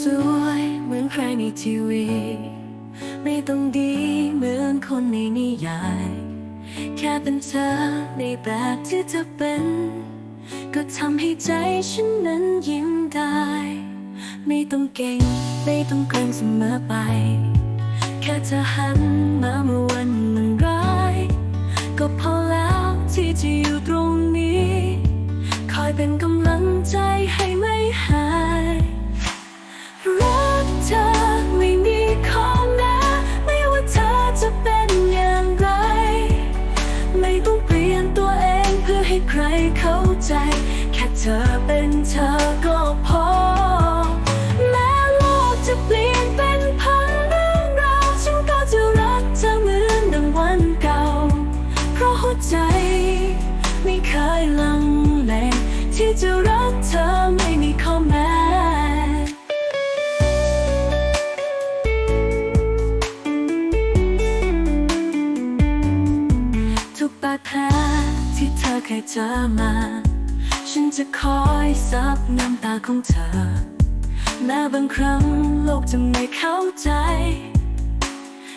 สวยเหมือนใครในทีวี ไม่ต้องดีเหมือนคนในนิยาย แค่เป็นเธอในแบบที่เธอเป็น ก็ทำให้ใจฉันนั้นยิ้มได้ ไม่ต้องเก่ง ไม่ต้องเกรงเสมอไป แค่เธอหันมาเมื่อวันมันร้าย ก็พอแล้วที่จะอยู่ตรงนี้ คอยเป็นกำ เธอเป็นเธอก็พอ แม้โลกจะเปลี่ยนเป็นพันเรื่องราวฉันก็จะรักเธอเหมือนดังวันเก่า เพราะหัวใจไม่เคยลังเลที่จะรักเธอไม่มีข้อแม้ทุกบาดแผลที่เธอเคยเจอมา ฉันจะคอยซับน้ำตาของเธอ แม้บางครั้งโลกจะไม่เข้าใจ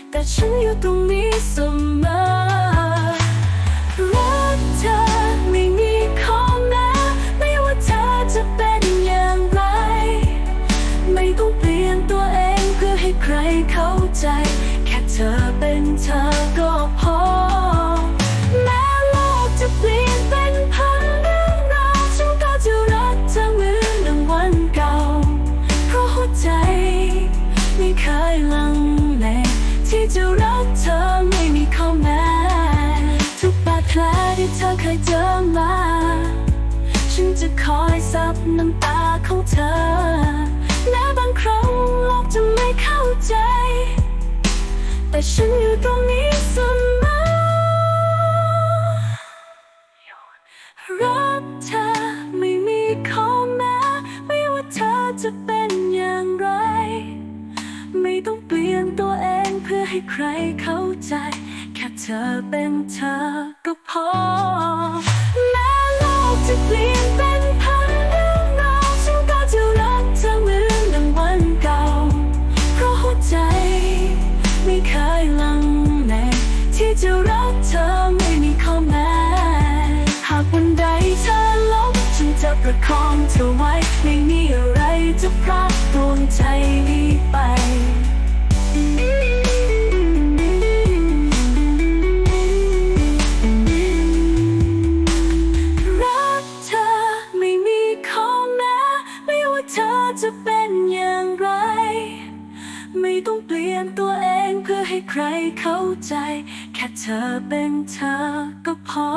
แต่ฉันอยู่ตรงนี้เสมอรักเธอไม่มีข้อแม้ไม่ว่าเธอจะเป็นอย่างไร ไม่ต้องเปลี่ยนตัวเองเพื่อให้ใครเข้าใจ แค่เธอเป็นเธอก็พอ ใจ ไม่เคยลังเลที่จะรักเธอไม่มีข้อแม้ทุกบาดแผลที่เธอเคยเจอมา ฉันจะคอยซับน้ำตาของเธอ และบางครั้งโลกจะไม่เข้าใจ แต่ฉันอยู่ตรงนี้ ต้องเปลี่ยนตัวเองเพื่อให้ใครเข้าใจ แค่เธอเป็นเธอก็พอ แม้โลกจะเปลี่ยนเป็นพันเรื่องราวฉันก็จะรักเธอเหมือนดังวันเก่า เพราะหัวใจ ไม่เคยลังเลที่จะรักเธอไม่มีข้อแม้ หากวันใดเธอลบฉันจะประคองเธอไว้ ต้องเปลี่ยนตัวเองเพื่อให้ใครเข้าใจ แค่เธอเป็นเธอก็พอ